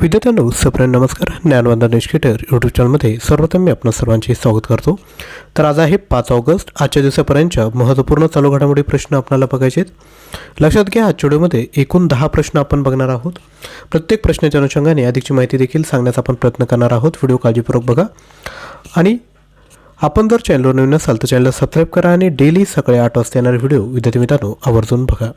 विद्यार्थ्यांनो सप्रेम नमस्कार. ज्ञानवंदन एज्युकेटर यूट्यूब चॅनलमध्ये सर्वप्रथम मी आपण सर्वांचे स्वागत करतो. तर आज आहे पाच ऑगस्ट. आजच्या दिवसापर्यंतच्या महत्त्वपूर्ण चालू घडामोडी प्रश्न आपल्याला बघायचे आहेत. लक्षात घ्या आजच्या व्हिडिओमध्ये एकूण दहा प्रश्न आपण बघणार आहोत. प्रत्येक प्रश्नाच्या अनुषंगाने अधिकची माहिती देखील सांगण्याचा आपण प्रयत्न करणार आहोत. व्हिडिओ काळजीपूर्वक बघा. आणि आपण जर चॅनलवर नवीन असाल तर चॅनलला सबस्क्राईब करा आणि डेली सकाळी आठ वाजता येणारे व्हिडिओ विद्यार्थी मित्रांनो आवर्जून बघा.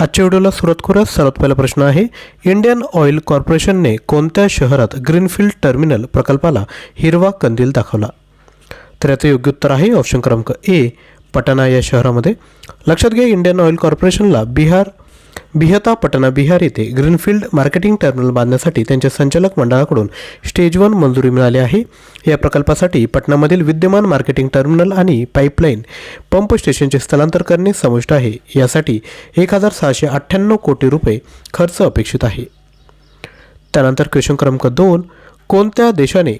आजच्या व्हिडिओला सुरुवात करूया. सर्वात पहिला प्रश्न आहे इंडियन ऑइल कॉर्पोरेशनने कोणत्या शहरात ग्रीनफील्ड टर्मिनल प्रकल्पाला हिरवा कंदील दाखवला? तर याचं योग्य उत्तर आहे ऑप्शन क्रमांक ए पटना या शहरामध्ये. लक्षात घ्या इंडियन ऑइल कॉर्पोरेशनला बिहार बिहता पटना बिहार येथे ग्रीनफील्ड मार्केटिंग टर्मिनल बांधण्यासाठी त्यांच्या संचालक मंडळाकडून स्टेज वन मंजुरी मिळाली आहे. या प्रकल्पासाठी पटनामधील विद्यमान मार्केटिंग टर्मिनल आणि पाईपलाईन पंप स्टेशनचे स्थलांतर करणे समाविष्ट आहे. यासाठी एक हजार सहाशे अठ्ठ्याण्णव कोटी रुपये खर्च अपेक्षित आहे. त्यानंतर क्वेश्चन क्रमांक दोन कोणत्या देशाने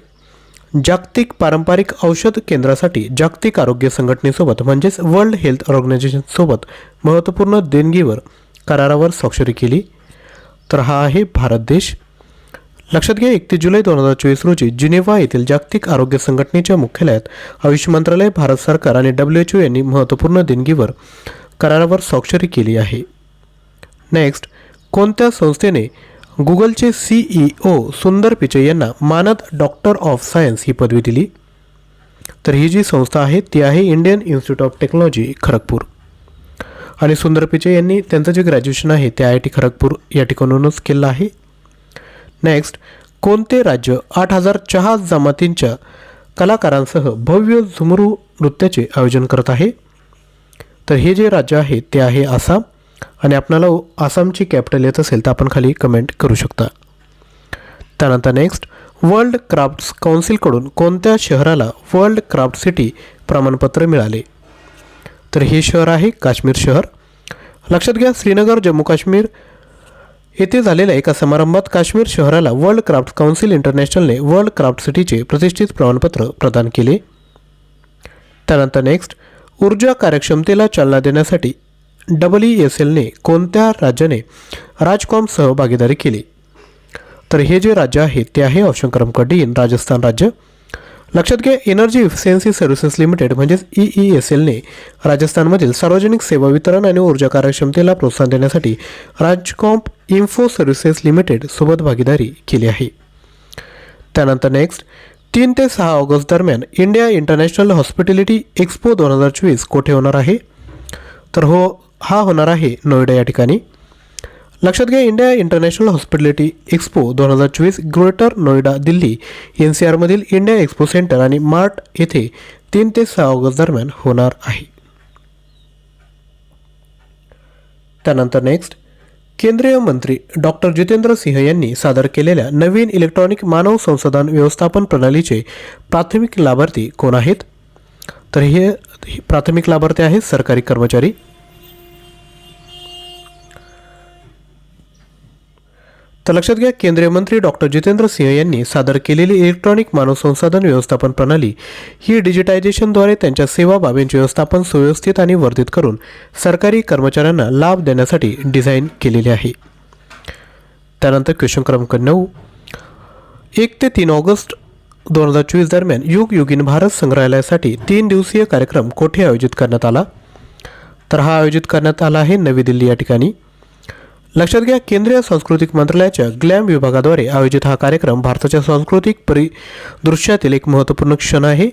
जागतिक पारंपरिक औषध केंद्रासाठी जागतिक आरोग्य संघटनेसोबत म्हणजेच वर्ल्ड हेल्थ ऑर्गनायझेशनसोबत महत्त्वपूर्ण देणगीवर करारावर स्वाक्षरी केली. तर हा आहे भारत देश. लक्षात घ्या एकतीस जुलै दोन हजार चोवीस रोजी जिनेव्हा येथील जागतिक आरोग्य संघटनेच्या मुख्यालयात आयुष मंत्रालय भारत सरकार आणि डब्ल्यू एच ओ यांनी महत्त्वपूर्ण देणगीवर करारावर स्वाक्षरी केली आहे. नेक्स्ट कोणत्या संस्थेने गुगलचे सीईओ सुंदर पिचे यांना मानद डॉक्टर ऑफ सायन्स ही पदवी दिली? तर ही जी संस्था आहे ती आहे Indian Institute of Technology Kharagpur. आणि सुंदर पिचे यांनी त्यांचं जे ग्रॅज्युएशन आहे ते आय आय टी खरगपूर या ठिकाणूनच केलं आहे. नेक्स्ट कोणते राज्य आठ हजार चहा जमातींच्या कलाकारांसह भव्य झुमरू नृत्याचे आयोजन करत आहे? तर हे जे राज्य आहे ते आहे आसाम. आणि आपणाला आसामची कॅपिटल येत असेल तर आपण खाली कमेंट करू शकता. त्यानंतर नेक्स्ट वर्ल्ड क्राफ्ट्स काउन्सिलकडून कोणत्या शहराला वर्ल्ड क्राफ्ट सिटी प्रमाणपत्र मिळाले? तर हे शहर आहे काश्मीर शहर. लक्षात घ्या श्रीनगर जम्मू काश्मीर येथे झालेल्या एका समारंभात काश्मीर शहराला वर्ल्ड क्राफ्ट काउन्सिल इंटरनॅशनलने वर्ल्ड क्राफ्ट सिटीचे प्रतिष्ठित प्रमाणपत्र प्रदान केले. त्यानंतर नेक्स्ट ऊर्जा कार्यक्षमतेला चालना देण्यासाठी डब्ल्यू एस एलने कोणत्या राज्याने राजकॉमसह भागीदारी केली? तर हे जे राज्य आहे ते आहे ऑप्शन क्रमांक डी राजस्थान राज्य. लक्षात घ्या एनर्जी इफिशियन्सी सर्व्हिसेस लिमिटेड म्हणजेच ई ई एस एलने राजस्थानमधील सार्वजनिक सेवा वितरण आणि ऊर्जा कार्यक्षमतेला प्रोत्साहन देण्यासाठी राजकॉम्प इन्फो सर्व्हिसेस लिमिटेड सोबत भागीदारी केली आहे. त्यानंतर नेक्स्ट तीन ते सहा ऑगस्ट दरम्यान इंडिया इंटरनॅशनल हॉस्पिटॅलिटी एक्सपो दोन हजार चोवीस कोठे होणार आहे? तर हो हा होणार आहे नोएडा या ठिकाणी. लक्षात घ्या इंडिया इंटरनॅशनल हॉस्पिटॅलिटी एक्सपो दोन हजार चोवीस Greater Noida Delhi. N C आरमधील India Expo Centre आणि मार्ट येथे तीन ते सहा ऑगस्ट दरम्यान होणार आहे. त्यानंतर नेक्स्ट केंद्रीय मंत्री डॉक्टर जितेंद्र सिंह यांनी सादर केलेल्या नवीन इलेक्ट्रॉनिक मानव संसाधन व्यवस्थापन प्रणालीचे प्राथमिक लाभार्थी कोण आहेत? तर हे हे प्राथमिक लाभार्थी आहेत सरकारी कर्मचारी तर लक्षात घ्या केंद्रीय मंत्री डॉक्टर जितेंद्र सिंह यांनी सादर केलेली इलेक्ट्रॉनिक मानव संसाधन व्यवस्थापन प्रणाली ही डिजिटायझेशनद्वारे त्यांच्या सेवा बाबींचे व्यवस्थापन सुव्यवस्थित आणि वर्धित करून सरकारी कर्मचाऱ्यांना लाभ देण्यासाठी डिझाईन केलेली आहे. त्यानंतर क्वेश्चन क्रमांक नऊ. एक ते तीन ऑगस्ट दोन हजार चोवीस दरम्यान युग युगीन भारत संग्रहालयासाठी तीन दिवसीय कार्यक्रम कोठे आयोजित करण्यात आला? तर हा आयोजित करण्यात आला आहे नवी दिल्ली या ठिकाणी. लक्षात घ्या केंद्रीय सांस्कृतिक मंत्रालयाच्या ग्लॅम विभागाद्वारे आयोजित हा कार्यक्रम भारताच्या सांस्कृतिक परिदृश्यातील एक महत्त्वपूर्ण क्षण आहे.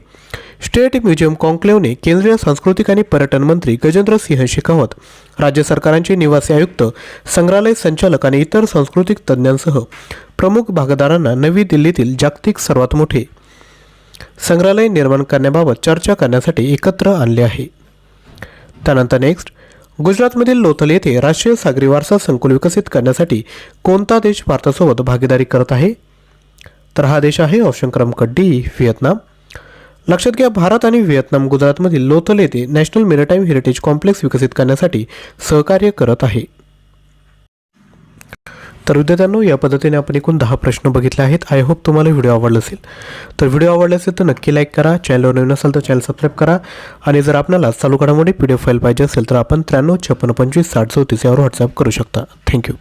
स्टेट म्युझियम कॉन्क्लेव्हने केंद्रीय सांस्कृतिक आणि पर्यटन मंत्री गजेंद्र सिंह शेखावत राज्य सरकारांचे निवासी आयुक्त संग्रहालय संचालक आणि इतर सांस्कृतिक तज्ज्ञांसह प्रमुख भागदारांना नवी दिल्लीतील जागतिक सर्वात मोठे संग्रहालय निर्माण करण्याबाबत चर्चा करण्यासाठी एकत्र आणले आहे. त्यानंतर नेक्स्ट गुजरातमधील लोथल येथे राष्ट्रीय सागरी वारसा संकुल विकसित करण्यासाठी कोणता देश भारतासोबत भागीदारी करत आहे? तर हा देश आहे ऑप्शन क्रमांक डी व्हिएतनाम. लक्षात घ्या भारत आणि व्हिएतनाम गुजरातमधील लोथल येथे नॅशनल मेरिटाईम हेरिटेज कॉम्प्लेक्स विकसित करण्यासाठी सहकार्य करत आहे. तर विद्यार्थ्यांनो या पद्धतीने आपण एकूण दहा प्रश्न बघितले आहेत. आय होप तुम्हाला व्हिडिओ आवडला असेल. तर व्हिडिओ आवडला असेल तर नक्की लाईक करा. चॅनलवर नवीन असेल तर चॅनल सबस्क्राईब करा. आणि जर आपल्याला चालू घडामोडी पी डी एफ फाईल पाहिजे असेल तर आपण त्र्याण्णव छप्पन्न पंचवीस साठ चौतीस यावर व्हॉट्सअप करू शकता. थँक्यू